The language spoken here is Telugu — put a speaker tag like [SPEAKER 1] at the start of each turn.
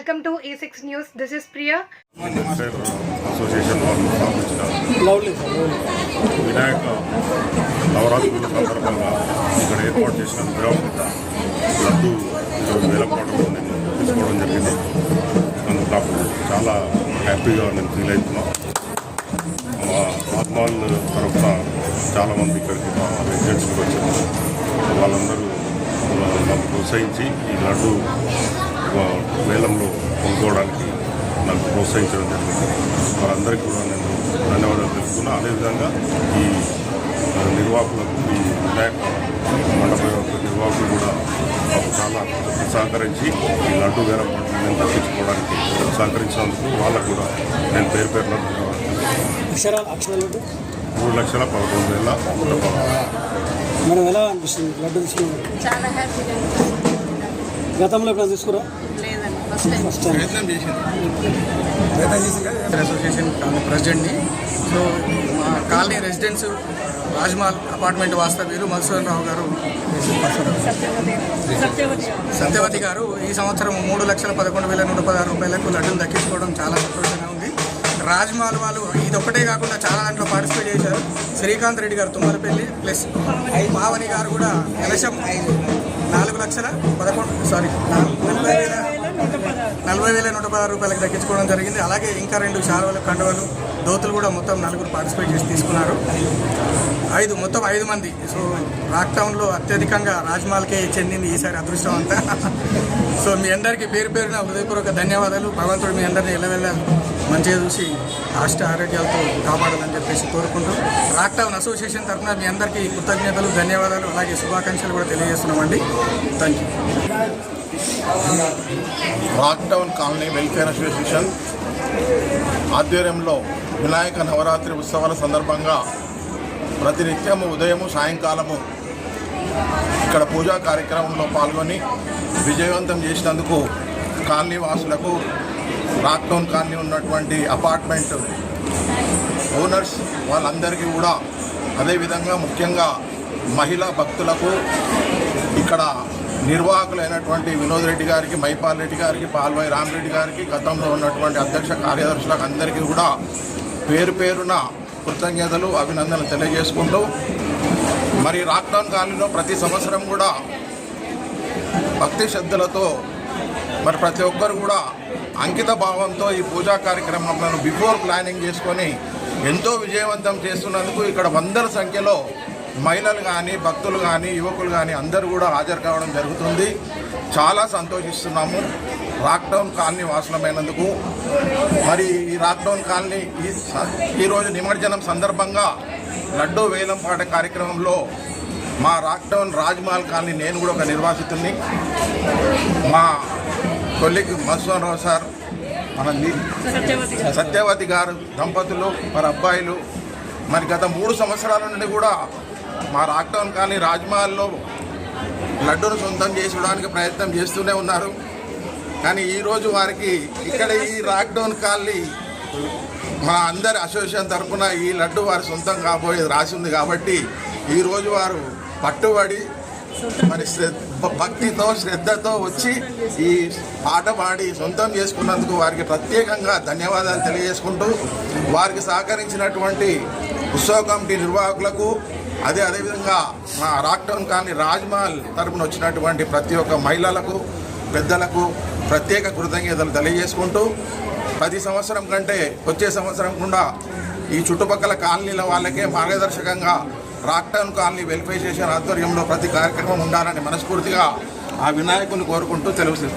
[SPEAKER 1] Welcome to A six news. This is Priya.
[SPEAKER 2] Association వాళ్ళు స్థాపించిన వినాయక నవరాత్రుల సందర్భంగా ఇక్కడ ఏర్పాటు చేసిన విగ్రహం లడ్డు ఈరోజు వేలపాటలో నేను తీసుకోవడం జరిగింది. అందుకు నాకు చాలా హ్యాపీగా నేను ఫీల్ అవుతున్నాను. మా ఆత్మాల్ తరఫున చాలామంది ఇక్కడికి మా రెసిడెంట్స్ కూడా వచ్చారు. వాళ్ళందరూ నన్ను ప్రోత్సహించి ఈ లడ్డు వేలంలో కొనుక్కోవడానికి నాకు ప్రోత్సహించడం జరిగింది. వారందరికీ కూడా నేను ధన్యవాదాలు తెలుపుతున్నా. అదేవిధంగా ఈ నిర్వాహకులకు ఈ వినాయక మండపం యొక్క నిర్వాహకులు కూడా మాకు చాలా సహకరించి ఈ లడ్డు వేల నేను తప్పించుకోవడానికి సహకరించినందుకు వాళ్ళకు కూడా నేను పేరు పేరున ధన్యవాదాలు. మూడు లక్షల పదకొండు వేల.
[SPEAKER 3] మేడం ఎలా అనిపిస్తుంది లడ్డు
[SPEAKER 4] హ్యాపీగా
[SPEAKER 3] గతంలో ఎప్పుడు తీసుకురా
[SPEAKER 4] లేదండి ఫస్ట్
[SPEAKER 5] అసోసియేషన్ ప్రెసిడెంట్ని. సో మా కాలనీ రెసిడెన్సు రాజ్మహల్ అపార్ట్మెంట్ వాస్తవ్యులు మధుసూదన్ రావు గారు. సత్యవతి గారు ఈ సంవత్సరం మూడు లక్షల పదకొండు వేల నూట పదహారు రూపాయలకు లడ్డూలు దక్కించుకోవడం చాలా సంతోషంగా ఉంది. రాజ్మహల్ వాళ్ళు ఇది ఒక్కటే కాకుండా చాలా దాంట్లో పార్టిసిపేట్ చేశారు. శ్రీకాంత్ రెడ్డి గారు తుమ్మలపల్లి ప్లస్ పావని గారు కూడా కలశం నాలుగు లక్షల పదకొండు సారీ నలభై వేల నలభై వేల నూట పదహారు రూపాయలకు దక్కించుకోవడం జరిగింది. అలాగే ఇంకా రెండు శాలువలు కండువలు దోతులు కూడా మొత్తం నలుగురు పార్టిసిపేట్ చేసి తీసుకున్నారు. ఐదు మొత్తం ఐదు మంది. సో రాక్టౌన్లో అత్యధికంగా రాజ్మహల్కే చెందింది ఈసారి అదృష్టం అంతా. సో మీ అందరికీ పేరు పేరున హృదయపూర్వక ధన్యవాదాలు. భగవంతుడు మీ అందరినీ ఎల్లవెల్ల మంచిగా చూసి రాష్ట్ర ఆరోగ్యాలతో కాపాడాలని చెప్పేసి కోరుకుంటూ లాక్డౌన్ అసోసియేషన్ తరఫున మీ అందరికీ కృతజ్ఞతలు ధన్యవాదాలు అలాగే శుభాకాంక్షలు కూడా తెలియజేస్తున్నామండి. Thank you.
[SPEAKER 6] Rock colony welfare association ఆధ్వర్యంలో వినాయక నవరాత్రి ఉత్సవాల సందర్భంగా ప్రతినిత్యము ఉదయము సాయంకాలము ఇక్కడ పూజా కార్యక్రమంలో పాల్గొని విజయవంతం చేసినందుకు కాలనీ వాసులకు లాక్డౌన్ కాలనీ ఉన్నటువంటి అపార్ట్మెంట్ ఓనర్స్ వాళ్ళందరికీ కూడా అదేవిధంగా ముఖ్యంగా మహిళా భక్తులకు ఇక్కడ నిర్వాహకులైనటువంటి వినోద్ రెడ్డి గారికి మైపాల్ రెడ్డి గారికి పాల్వాయి రామరెడ్డి గారికి గతంలో ఉన్నటువంటి అధ్యక్ష కార్యదర్శులకు అందరికీ కూడా పేరు పేరున కృతజ్ఞతలు అభినందనలు తెలియజేసుకుంటూ మరి లాక్డౌన్ కాలంలో ప్రతి సంవత్సరం కూడా భక్తి శ్రద్ధలతో మరి ప్రతి ఒక్కరు కూడా అంకిత భావంతో ఈ పూజా కార్యక్రమాలను బిఫోర్ ప్లానింగ్ చేసుకొని ఎంతో విజయవంతం చేస్తున్నందుకు ఇక్కడ వందల సంఖ్యలో మహిళలు కానీ భక్తులు కానీ యువకులు కానీ అందరూ కూడా హాజరు కావడం జరుగుతుంది. చాలా సంతోషిస్తున్నాము. లాక్డౌన్ కాలనీ వాసులమైనందుకు. మరి ఈ లాక్డౌన్ కాలనీ ఈ స- ఈరోజు నిమజ్జనం సందర్భంగా లడ్డూ వేలం పాట కార్యక్రమంలో మా లాక్డౌన్ రాజ్మహల్ కాలనీ నేను కూడా ఒక నిర్వాసితుని మా కొలిగ్ మధుసూదన్ రావు సార్ మన సత్యవతి గారు దంపతులు మరి అబ్బాయిలు. మరి గత మూడు సంవత్సరాల నుండి కూడా మా లాక్డౌన్ కానీ రాజ్మహల్లో లడ్డూను సొంతం చేసుకోవడానికి ప్రయత్నం చేస్తూనే ఉన్నారు. కానీ ఈరోజు వారికి ఇక్కడ ఈ లాక్డౌన్ కాలనీ మా అందరి అసోసియేషన్ తరఫున ఈ లడ్డు వారి సొంతం కాబోయేది రాసి ఉంది కాబట్టి ఈరోజు వారు పట్టుబడి మరి శ్రద్ధ భక్తితో శ్రద్ధతో వచ్చి ఈ పాట పాడి సొంతం చేసుకున్నందుకు వారికి ప్రత్యేకంగా ధన్యవాదాలు తెలియజేసుకుంటూ వారికి సహకరించినటువంటి ఉత్సవ కమిటీ నిర్వాహకులకు అదే అదేవిధంగా మా రాక్టౌన్ కానీ రాజ్మహల్ తరపున వచ్చినటువంటి ప్రతి ఒక్క మహిళలకు పెద్దలకు ప్రత్యేక కృతజ్ఞతలు తెలియజేసుకుంటూ ప్రతి సంవత్సరం కంటే వచ్చే సంవత్సరం కూడా ఈ చుట్టుపక్కల కాలనీల వాళ్ళకే మార్గదర్శకంగా రాక్టౌన్ కాలనీ వెల్ఫేర్ స్టేషన్ ఆధ్వర్యంలో ప్రతి కార్యక్రమం ఉండాలని మనస్ఫూర్తిగా ఆ వినాయకుని కోరుకుంటూ తెలుసు